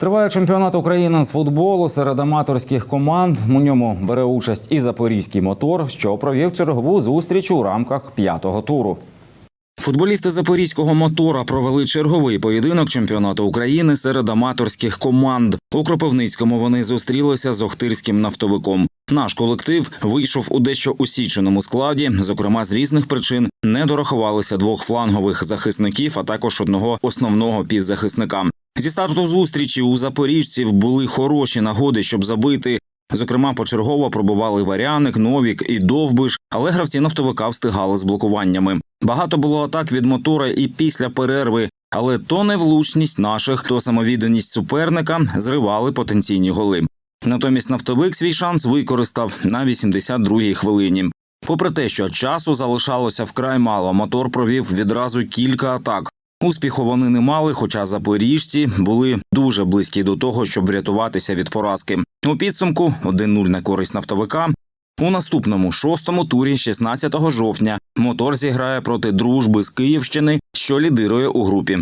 Триває чемпіонат України з футболу серед аматорських команд. У ньому бере участь і запорізький мотор, що провів чергову зустріч у рамках п'ятого туру. Футболісти запорізького мотора провели черговий поєдинок чемпіонату України серед аматорських команд. У Кропивницькому вони зустрілися з Охтирським нафтовиком. Наш колектив вийшов у дещо усіченому складі. Зокрема, з різних причин не дорахувалися двох флангових захисників, а також одного основного півзахисника. Зі старту зустрічі у запоріжців були хороші нагоди, щоб забити. Зокрема, почергово пробували Варяник, Новік і Довбиш, але гравці нафтовика встигали з блокуваннями. Багато було атак від мотора і після перерви, але то невлучність наших, то самовідданість суперника зривали потенційні голи. Натомість нафтовик свій шанс використав на 82-й хвилині. Попри те, що часу залишалося вкрай мало, мотор провів відразу кілька атак. Успіху вони не мали, хоча запоріжці були дуже близькі до того, щоб врятуватися від поразки. У підсумку 1-0 на користь нафтовика. У наступному шостому турі, 16 жовтня, мотор зіграє проти дружби з Київщини, що лідирує у групі.